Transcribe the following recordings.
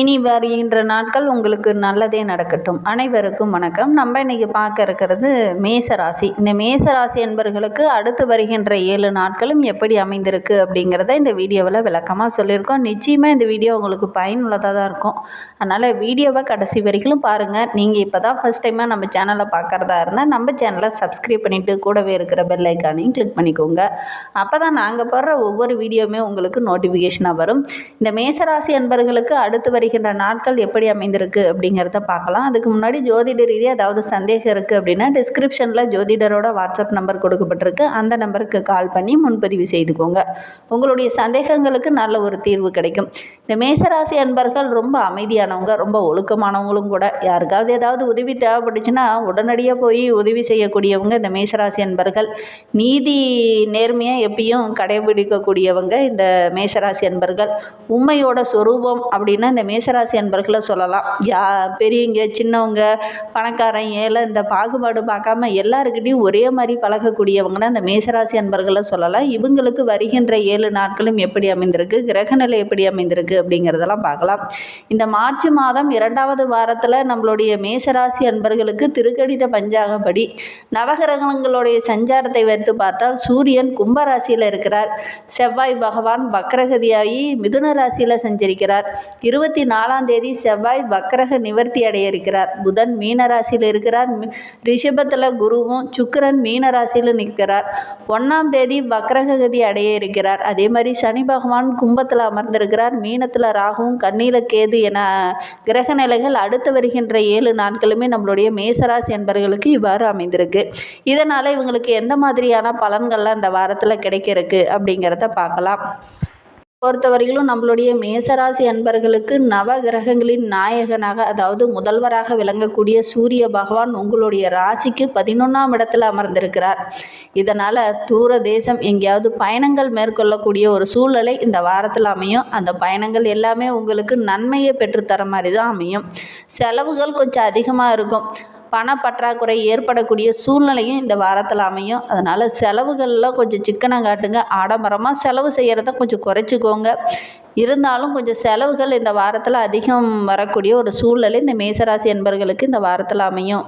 இனி வருகின்ற நாட்கள் உங்களுக்கு நல்லதே நடக்கட்டும். அனைவருக்கும் வணக்கம். நம்ம இன்னைக்கு பார்க்க இருக்கிறது மேசராசி. இந்த மேசராசி என்பர்களுக்கு அடுத்து வருகின்ற ஏழு நாட்களும் எப்படி அமைந்திருக்கு அப்படிங்கிறத இந்த வீடியோவில் விளக்கமாக சொல்லியிருக்கோம். நிச்சயமாக இந்த வீடியோ உங்களுக்கு பயனுள்ளதாக தான் இருக்கும். அதனால் வீடியோவை கடைசி வரைக்கும் பாருங்கள் நீங்கள் இப்போ தான் ஃபஸ்ட் டைமாக நம்ம சேனலை பார்க்குறதா இருந்தால் நம்ம சேனலை சப்ஸ்கிரைப் பண்ணிவிட்டு கூடவே இருக்கிற பெல் ஐக்கானையும் கிளிக் பண்ணிக்கோங்க. அப்போ தான் நாங்கள் போடுற ஒவ்வொரு வீடியோவுமே உங்களுக்கு நோட்டிஃபிகேஷனாக வரும். இந்த மேசராசி என்பர்களுக்கு அடுத்து வருகின்ற நாட்கள் எப்படி அமைந்திருக்கு அப்படிங்கிறத பார்க்கலாம். அதுக்கு முன்னாடி ஜோதிட ரீதியாக ஏதாவது சந்தேகம் இருக்குது அப்படின்னா டிஸ்கிரிப்ஷனில் ஜோதிடரோட வாட்ஸ்அப் நம்பர் கொடுக்கப்பட்டிருக்கு. அந்த நம்பருக்கு கால் பண்ணி முன்பதிவு செய்துக்கோங்க. உங்களுடைய சந்தேகங்களுக்கு நல்ல ஒரு தீர்வு கிடைக்கும். இந்த மேசராசி அன்பர்கள் ரொம்ப அமைதியானவங்க ரொம்ப ஒழுக்கமானவங்களும் கூட. யாருக்காவது ஏதாவது உதவி தேவைப்பட்டுச்சுன்னா உடனடியாக போய் உதவி செய்யக்கூடியவங்க இந்த மேசராசி அன்பர்கள். நீதி நேர்மையாக எப்பயும் கடைபிடிக்கக்கூடியவங்க இந்த மேசராசி அன்பர்கள். உண்மையோட சொரூபம் அப்படின்னா இந்த மேசராசி அன்பர்களை சொல்லலாம். யா பெரியவங்க சின்னவங்க பணக்காரன் ஏழை இந்த பாகுபாடு பார்க்காம எல்லாருக்கிட்டையும் ஒரே மாதிரி பழகக்கூடியவங்கன்னா அந்த மேசராசி அன்பர்களை சொல்லலாம். இவங்களுக்கு வருகின்ற ஏழு நாட்களும் எப்படி அமைந்திருக்கு? கிரகநிலை எப்படி அமைந்திருக்கு? அப்படிங்கிறதெல்லாம் பார்க்கலாம். இந்த மார்ச் மாதம் இரண்டாவது வாரத்தில் நம்மளுடைய மேசராசி அன்பர்களுக்கு திருக்கடித பஞ்சாகபடி நவகிரகங்களுடைய சஞ்சாரத்தை வைத்து பார்த்தால் சூரியன் கும்பராசியில் இருக்கிறார். செவ்வாய் பகவான் வக்ரகதியாகி மிதுன ராசியில் சஞ்சரிக்கிறார். இருபத்தி நாலாம் தேதி செவ்வாய் வக்கரக நிவர்த்தி அடைய இருக்கிறார் புதன் மீனராசியில் இருக்கிறார். ரிஷபத்தில் குருவும் சுக்கரன் மீனராசியில் நிற்கிறார். ஒன்றாம் தேதி வக்ரகதி அடைய இருக்கிறார் அதே மாதிரி சனி பகவான் கும்பத்தில் அமர்ந்திருக்கிறார். மீனத்தில் ராகுவும் கண்ணியில் கேது என கிரக நிலைகள் அடுத்து வருகின்ற ஏழு நாட்களுமே நம்மளுடைய மேசராசி என்பவர்களுக்கு இவ்வாறு அமைந்திருக்கு. இதனால் இவங்களுக்கு எந்த மாதிரியான பலன்கள்லாம் இந்த வாரத்தில் கிடைக்கிறதுக்கு அப்படிங்கிறத பார்க்கலாம். பொறுத்தவரையிலும் நம்மளுடைய மேசராசி அன்பர்களுக்கு நவ கிரகங்களின் நாயகனாக அதாவது முதல்வராக விளங்கக்கூடிய சூரிய பகவான் உங்களுடைய ராசிக்கு பதினொன்றாம் இடத்துல அமர்ந்திருக்கிறார். இதனால் தூர தேசம் எங்கேயாவது பயணங்கள் மேற்கொள்ளக்கூடிய ஒரு சூழ்நிலை இந்த வாரத்தில் அமையும். அந்த பயணங்கள் எல்லாமே உங்களுக்கு நன்மையை பெற்றுத்தர மாதிரி தான் அமையும். செலவுகள் கொஞ்சம் அதிகமாக இருக்கும். பணப்பற்றாக்குறை ஏற்படக்கூடிய சூழ்நிலையும் இந்த வாரத்தில் அமையும். அதனால் செலவுகளில் கொஞ்சம் சிக்கனம் காட்டுங்க. ஆடம்பரமாக செலவு செய்கிறத கொஞ்சம் குறைச்சிக்கோங்க. இருந்தாலும் கொஞ்சம் செலவுகள் இந்த வாரத்தில் அதிகம் வரக்கூடிய ஒரு சூழ்நிலை இந்த மேசராசி என்பவர்களுக்கு இந்த வாரத்தில் அமையும்.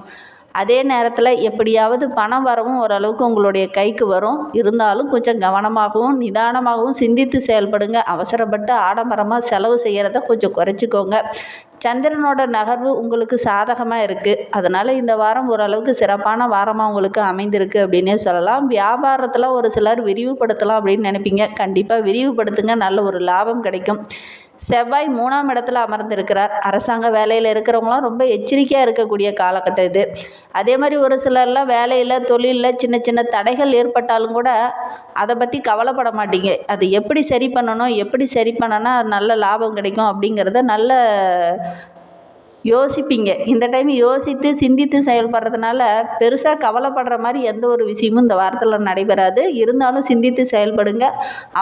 அதே நேரத்தில் எப்படியாவது பணம் வரவும் ஓரளவுக்கு உங்களுடைய கைக்கு வரும். இருந்தாலும் கொஞ்சம் கவனமாகவும் நிதானமாகவும் சிந்தித்து செயல்படுங்க. அவசரப்பட்டு ஆடம்பரமாக செலவு செய்கிறத கொஞ்சம் குறைச்சிக்கோங்க. சந்திரனோட நகர்வு உங்களுக்கு சாதகமாக இருக்குது அதனால் இந்த வாரம் ஓரளவுக்கு சிறப்பான வாரமாக உங்களுக்கு அமைந்திருக்கு அப்படின்னே சொல்லலாம். வியாபாரத்தில் ஒரு சிலர் விரிவுபடுத்தலாம் அப்படின்னு நினைப்பீங்க. கண்டிப்பாக விரிவுபடுத்துங்க. நல்ல ஒரு லாபம் கிடைக்கும். செவ்வாய் மூணாம் இடத்துல அமர்ந்திருக்கிறார். அரசாங்க வேலையில் இருக்கிறவங்களாம் ரொம்ப எச்சரிக்கையாக இருக்கக்கூடிய காலகட்டம் இது. அதே மாதிரி ஒரு சிலர்லாம் வேலையில் தொழிலில் சின்ன சின்ன தடைகள் ஏற்பட்டாலும் கூட அதை பற்றி கவலைப்பட மாட்டீங்க. அது எப்படி சரி பண்ணணும் எப்படி சரி பண்ணனா நல்ல லாபம் கிடைக்கும் அப்படிங்கிறத நல்ல யோசிப்பீங்க. இந்த டைம் யோசித்து சிந்தித்து செயல்படுறதுனால பெருசாக கவலைப்படுற மாதிரி எந்த ஒரு விஷயமும் இந்த வாரத்தில் நடைபெறாது. இருந்தாலும் சிந்தித்து செயல்படுங்க.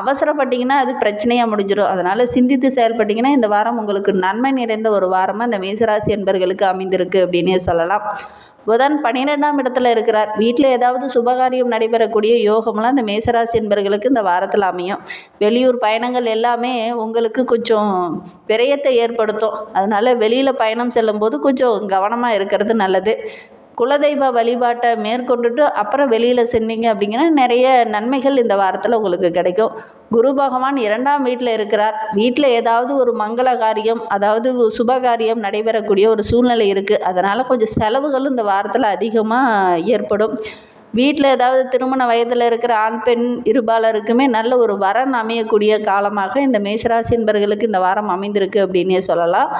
அவசரப்பட்டீங்கன்னா அது பிரச்சனையாக முடிஞ்சிடும் அதனால் சிந்தித்து செயல்பட்டீங்கன்னா இந்த வாரம் உங்களுக்கு நன்மை நிறைந்த ஒரு வாரமாக இந்த மேசராசி என்பர்களுக்கு அமைந்திருக்கு அப்படின்னே சொல்லலாம். புதன் பன்னிரெண்டாம் இடத்துல இருக்கிறார். வீட்டில் ஏதாவது சுபகாரியம் நடைபெறக்கூடிய யோகம்லாம் இந்த மேசராசி என்பர்களுக்கு இந்த வாரத்தில் அமையும். வெளியூர் பயணங்கள் எல்லாமே உங்களுக்கு கொஞ்சம் விரயத்தை ஏற்படுத்தும். அதனால் வெளியில் பயணம் செல்லும்போது கொஞ்சம் கவனமாக இருக்கிறது நல்லது. குலதெய்வ வழிபாட்டை மேற்கொண்டுட்டு அப்புறம் வெளியில் சென்றீங்க அப்படிங்கன்னா நிறைய நன்மைகள் இந்த வாரத்தில் உங்களுக்கு கிடைக்கும். குரு பகவான் இரண்டாம் வீட்டில் இருக்கிறார். வீட்டில் ஏதாவது ஒரு மங்கள காரியம் அதாவது சுப காரியம் நடைபெறக்கூடிய ஒரு சூழ்நிலை இருக்குது அதனால் கொஞ்சம் செலவுகளும் இந்த வாரத்தில் அதிகமாக ஏற்படும். வீட்டில் ஏதாவது திருமண வயதில் இருக்கிற ஆண் பெண் இருபாலருக்குமே நல்ல ஒரு வரன் அமையக்கூடிய காலமாக இந்த மேசராசி என்பர்களுக்கு இந்த வாரம் அமைந்திருக்கு அப்படின்னே சொல்லலாம்.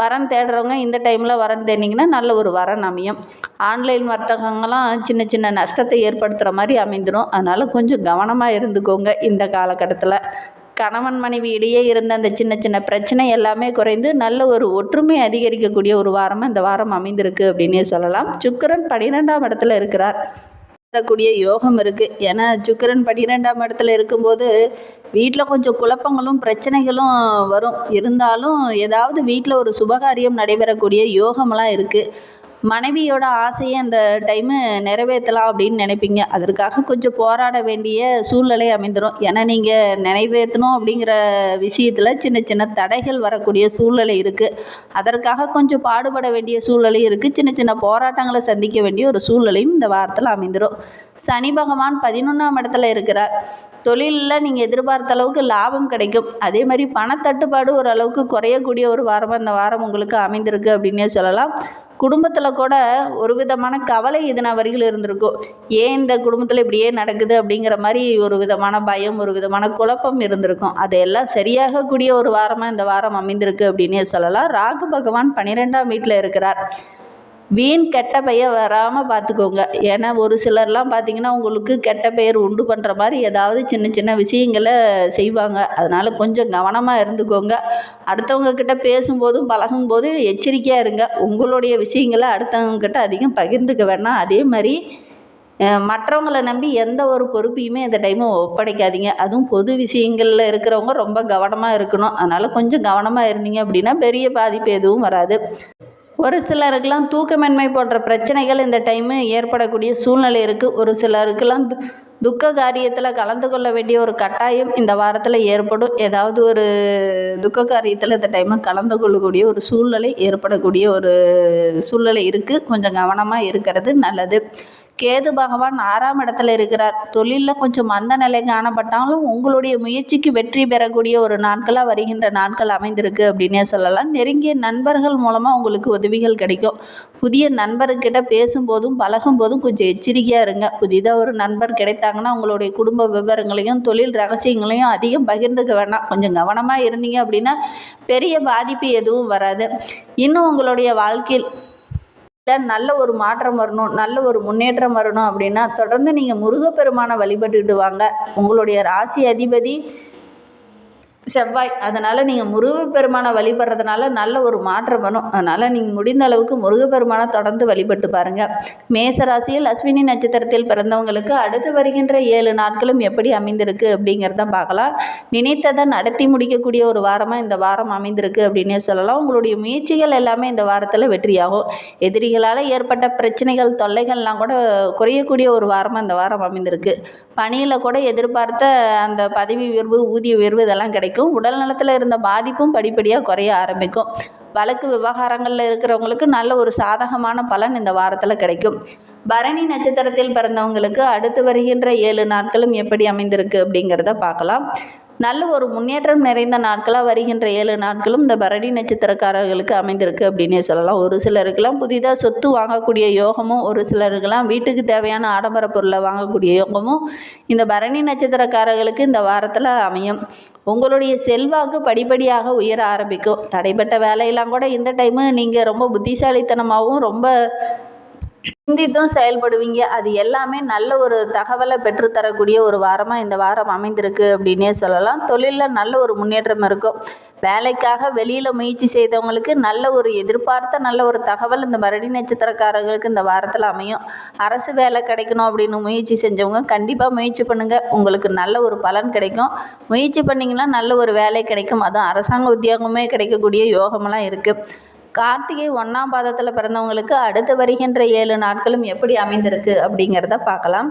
வரன் தேடுறவங்க இந்த டைமில் வரன் தேடிங்கன்னா நல்ல ஒரு வரன் அமையும். ஆன்லைன் வர்த்தகங்கள்லாம் சின்ன சின்ன நஷ்டத்தை ஏற்படுத்துகிற மாதிரி அமைந்துடும் அதனால் கொஞ்சம் கவனமாக இருந்துக்கோங்க இந்த காலகட்டத்தில். கணவன் மனைவி இடையே இருந்த அந்த சின்ன சின்ன பிரச்சனை எல்லாமே குறைந்து நல்ல ஒரு ஒற்றுமை அதிகரிக்கக்கூடிய ஒரு வாரமாக இந்த வாரம் அமைந்திருக்கு அப்படின்னே சொல்லலாம். சுக்கரன் பன்னிரெண்டாம் இடத்துல இருக்கிறார். வரக்கூடிய யோகம் இருக்குது ஏன்னா சுக்கிரன் பன்னிரெண்டாம் இடத்துல இருக்கும்போது வீட்டில் கொஞ்சம் குழப்பங்களும் பிரச்சனைகளும் வரும். இருந்தாலும் ஏதாவது வீட்டில் ஒரு சுபகாரியம் நடைபெறக்கூடிய யோகமெல்லாம் இருக்குது மனைவியோட ஆசையை அந்த டைமு நிறைவேற்றலாம் அப்படின்னு நினைப்பீங்க. அதற்காக கொஞ்சம் போராட வேண்டிய சூழ்நிலை அமைந்துடும் ஏன்னா நீங்கள் நிறைவேற்றணும் அப்படிங்கிற விஷயத்தில் சின்ன சின்ன தடைகள் வரக்கூடிய சூழ்நிலை இருக்குது அதற்காக கொஞ்சம் பாடுபட வேண்டிய சூழ்நிலை இருக்குது சின்ன சின்ன போராட்டங்களை சந்திக்க வேண்டிய ஒரு சூழ்நிலையும் இந்த வாரத்தில் அமைந்துடும் சனி பகவான் பதினொன்றாம் இடத்துல இருக்கிறார். தொழிலில் நீங்கள் எதிர்பார்த்த அளவுக்கு லாபம் கிடைக்கும். அதே மாதிரி பணத்தட்டுப்பாடு ஓரளவுக்கு குறையக்கூடிய ஒரு வாரமாக இந்த வாரம் உங்களுக்கு அமைந்திருக்கு அப்படின்னே சொல்லலாம். குடும்பத்தில் கூட ஒரு விதமான கவலை இதன வரையில் இருந்திருக்கும் ஏன் இந்த குடும்பத்தில் இப்படியே நடக்குது அப்படிங்கிற மாதிரி ஒரு விதமான பயம் ஒரு விதமான குழப்பம் இருந்திருக்கும். அதையெல்லாம் சரியாகக்கூடிய ஒரு வாரமாக இந்த வாரம் அமைந்திருக்கு அப்படின்னே சொல்லலாம். ராகு பகவான் பன்னிரெண்டாம் வீட்டில் இருக்கிறார். வீண் கெட்ட பெயர் வராமல் பார்த்துக்கோங்க ஏன்னா ஒரு சிலர்லாம் பார்த்தீங்கன்னா உங்களுக்கு கெட்ட பெயர் உண்டு பண்ணுற மாதிரி ஏதாவது சின்ன சின்ன விஷயங்களை செய்வாங்க. அதனால் கொஞ்சம் கவனமாக இருந்துக்கோங்க. அடுத்தவங்க கிட்ட பேசும்போதும் பழகும்போது எச்சரிக்கையாக இருங்க. உங்களுடைய விஷயங்களை அடுத்தவங்க கிட்ட அதிகம் பகிர்ந்துக்க வேணாம். அதே மாதிரி மற்றவங்களை நம்பி எந்த ஒரு பொறுப்பையுமே இந்த டைமு ஒப்படைக்காதீங்க. அதுவும் பொது விஷயங்களில் இருக்கிறவங்க ரொம்ப கவனமாக இருக்கணும். அதனால் கொஞ்சம் கவனமாக இருந்தீங்க அப்படின்னா பெரிய பாதிப்பு எதுவும் வராது. ஒரு சிலருக்கெல்லாம் தூக்கமின்மை போன்ற பிரச்சனைகள் இந்த டைமு ஏற்படக்கூடிய சூழ்நிலை இருக்குது ஒரு சிலருக்கெல்லாம் து துக்க காரியத்தில் கலந்து கொள்ள வேண்டிய ஒரு கட்டாயம் இந்த வாரத்தில் ஏற்படும். ஏதாவது ஒரு துக்க காரியத்தில் இந்த டைமில் கலந்து கொள்ளக்கூடிய ஒரு சூழ்நிலை ஏற்படக்கூடிய ஒரு சூழ்நிலை இருக்குது கொஞ்சம் கவனமாக இருக்கிறது நல்லது. கேது பகவான் ஆறாம் இடத்துல இருக்கிறார். தொழிலில் கொஞ்சம் மந்த நிலை காணப்பட்டாலும் உங்களுடைய முயற்சிக்கு வெற்றி பெறக்கூடிய ஒரு நாட்களாக வருகின்ற நாட்கள் அமைந்திருக்கு அப்படின்னே சொல்லலாம். நெருங்கிய நண்பர்கள் மூலமாக உங்களுக்கு உதவிகள் கிடைக்கும். புதிய நண்பர்கிட்ட பேசும்போதும் பழகும் போதும் கொஞ்சம் எச்சரிக்கையாக இருங்க. புதிதாக ஒரு நண்பர் கிடைத்தாங்கன்னா உங்களுடைய குடும்ப விவரங்களையும் தொழில் ரகசியங்களையும் அதிகம் பகிர்ந்துக்க வேண்டாம் கொஞ்சம் கவனமாக இருந்தீங்க அப்படின்னா பெரிய பாதிப்பு எதுவும் வராது. இன்னும் உங்களுடைய வாழ்க்கையில் நல்ல ஒரு மாற்றம் வரணும் நல்ல ஒரு முன்னேற்றம் வரணும் அப்படின்னா தொடர்ந்து நீங்கள் முருகப்பெருமானை வழிபட்டுட்டு வாங்க. உங்களுடைய ராசி அதிபதி செவ்வாய் அதனால் நீங்கள் முருகப்பெருமானை வழிபடுறதுனால நல்ல ஒரு மாற்றம் வரும். அதனால் நீங்கள் முடிந்த அளவுக்கு முருகப்பெருமானை தொடர்ந்து வழிபட்டு பாருங்கள் மேசராசியில் அஸ்வினி நட்சத்திரத்தில் பிறந்தவங்களுக்கு அடுத்து வருகின்ற ஏழு நாட்களும் எப்படி அமைந்திருக்கு அப்படிங்கிறத பார்க்கலாம். நினைத்ததை நடத்தி முடிக்கக்கூடிய ஒரு வாரமாக இந்த வாரம் அமைந்திருக்கு அப்படின்னே சொல்லலாம். உங்களுடைய முயற்சிகள் எல்லாமே இந்த வாரத்தில் வெற்றியாகும். எதிரிகளால் ஏற்பட்ட பிரச்சனைகள் தொல்லைகள்லாம் கூட குறையக்கூடிய ஒரு வாரமாக இந்த வாரம் அமைந்திருக்கு. பணியில் கூட எதிர்பார்த்த அந்த பதவி உயர்வு ஊதிய உயர்வு இதெல்லாம் கிடைக்கும். உடல் நலத்தில் இருந்த பாதிப்பும் படிப்படியாக குறைய ஆரம்பிக்கும். வழக்கு விவகாரங்களில் இருக்கிறவங்களுக்கு நல்ல ஒரு சாதகமான பலன் இந்த வாரத்தில் கிடைக்கும். பரணி நட்சத்திரத்தில் பிறந்தவங்களுக்கு அடுத்து வருகின்ற ஏழு நாட்களும் எப்படி அமைந்திருக்கு அப்படிங்கிறத பார்க்கலாம். நல்ல ஒரு முன்னேற்றம் நிறைந்த நாட்களாக வருகின்ற ஏழு நாட்களும் இந்த பரணி நட்சத்திரக்காரர்களுக்கு அமைந்திருக்கு அப்படின்னே சொல்லலாம். ஒரு சிலருக்கெல்லாம் புதிதாக சொத்து வாங்கக்கூடிய யோகமும் ஒரு சிலருக்கெல்லாம் வீட்டுக்கு தேவையான ஆடம்பர பொருளை வாங்கக்கூடிய யோகமும் இந்த பரணி நட்சத்திரக்காரர்களுக்கு இந்த வாரத்தில் அமையும். உங்களுடைய செல்வாக்கு படிப்படியாக உயர ஆரம்பிக்கும். தடைப்பட்ட வேலையெல்லாம் கூட இந்த டைமு நீங்கள் ரொம்ப புத்திசாலித்தனமாகவும் ரொம்ப சிந்தித்தும் செயல்படுவீங்க. அது எல்லாமே நல்ல ஒரு தகவலை பெற்றுத்தரக்கூடிய ஒரு வாரமாக இந்த வாரம் அமைந்திருக்கு அப்படின்னே சொல்லலாம். தொழிலில் நல்ல ஒரு முன்னேற்றம் இருக்கும். வேலைக்காக வெளியில் முயற்சி செய்தவங்களுக்கு நல்ல ஒரு எதிர்பார்த்த நல்ல ஒரு தகவல் இந்த மரடி நட்சத்திரக்காரர்களுக்கு இந்த வாரத்தில் அமையும். அரசு வேலை கிடைக்கணும் அப்படின்னு முயற்சி செஞ்சவங்க கண்டிப்பாக முயற்சி பண்ணுங்கள் உங்களுக்கு நல்ல ஒரு பலன் கிடைக்கும். முயற்சி பண்ணிங்கன்னா நல்ல ஒரு வேலை கிடைக்கும். அதுவும் அரசாங்க உத்தியோகமே கிடைக்கக்கூடிய யோகமெல்லாம் இருக்குது கார்த்திகை ஒன்றாம் பாதத்தில் பிறந்தவங்களுக்கு அடுத்து வருகின்ற ஏழு நாட்களும் எப்படி அமைந்திருக்கு அப்படிங்கிறத பார்க்கலாம்.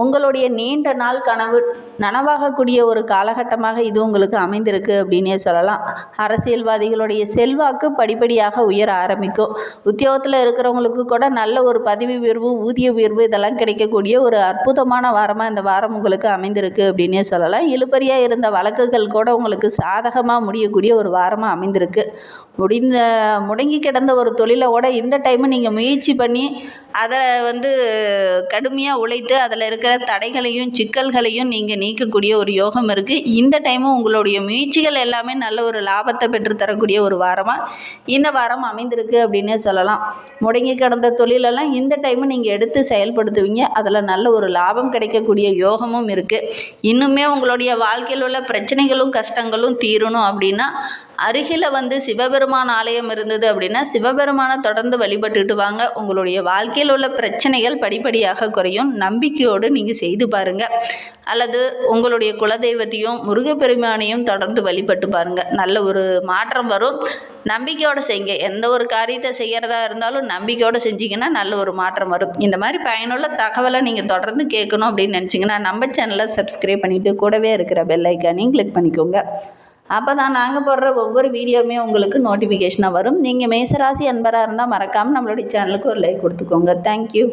உங்களுடைய நீண்ட நாள் கனவு நனவாகக்கூடிய ஒரு காலகட்டமாக இது உங்களுக்கு அமைந்திருக்கு அப்படின்னே சொல்லலாம். அரசியல்வாதிகளுடைய செல்வாக்கு படிப்படியாக உயர ஆரம்பிக்கும். உத்தியோகத்தில் இருக்கிறவங்களுக்கு கூட நல்ல ஒரு பதவி உயர்வு ஊதிய உயர்வு இதெல்லாம் கிடைக்கக்கூடிய ஒரு அற்புதமான வாரமாக இந்த வாரம் உங்களுக்கு அமைந்திருக்கு அப்படின்னே சொல்லலாம். இழுபறியாக இருந்த வழக்குகள் கூட உங்களுக்கு சாதகமாக முடியக்கூடிய ஒரு வாரமாக அமைந்திருக்கு. முடிந்த முடங்கி கிடந்த ஒரு தொழிலை இந்த டைமு நீங்கள் முயற்சி பண்ணி அதை வந்து கடுமையாக உழைத்து அதில் இருக்கிற தடைகளையும் சிக்கல்களையும் நீங்கள் நீக்கக்கூடிய ஒரு யோகம் இருக்குது இந்த டைமும் உங்களுடைய முயற்சிகள் எல்லாமே நல்ல ஒரு லாபத்தை பெற்று தரக்கூடிய ஒரு வாரமாக இந்த வாரம் அமைந்திருக்கு அப்படின்னே சொல்லலாம். முடங்கி கிடந்த தொழிலெல்லாம் இந்த டைமு நீங்கள் எடுத்து செயல்படுத்துவீங்க. அதில் நல்ல ஒரு லாபம் கிடைக்கக்கூடிய யோகமும் இருக்குது இன்னுமே உங்களுடைய வாழ்க்கையில் உள்ள பிரச்சனைகளும் கஷ்டங்களும் தீரணும் அப்படின்னா அருகில் வந்து சிவபெருமான் ஆலயம் இருந்தது அப்படின்னா சிவபெருமானை தொடர்ந்து வழிபட்டுட்டு வாங்க. உங்களுடைய வாழ்க்கையில் உள்ள பிரச்சனைகள் படிப்படியாக குறையும். நம்பிக்கையோடு நீங்கள் செய்து பாருங்கள் அல்லது உங்களுடைய குலதெய்வத்தையும் முருகப்பெருமானையும் தொடர்ந்து வழிபட்டு பாருங்கள் நல்ல ஒரு மாற்றம் வரும். நம்பிக்கையோடு செய்யுங்க. எந்த ஒரு காரியத்தை செய்கிறதா இருந்தாலும் நம்பிக்கையோடு செஞ்சீங்கன்னா நல்ல ஒரு மாற்றம் வரும். இந்த மாதிரி பயனுள்ள தகவலை நீங்கள் தொடர்ந்து கேட்கணும் அப்படின்னு நினச்சிங்கன்னா நம்ம சேனலை சப்ஸ்கிரைப் பண்ணிவிட்டு கூடவே இருக்கிற பெல்லைக்கானையும் கிளிக் பண்ணிக்கோங்க. அப்போ தான் நாங்கள் போடுற ஒவ்வொரு வீடியோவுமே உங்களுக்கு நோட்டிஃபிகேஷனாக வரும். நீங்கள் மேசராசி அன்பராக இருந்தால் மறக்காமல் நம்மளுடைய சேனலுக்கு ஒரு லைக் கொடுத்துக்கோங்க. தேங்க்யூ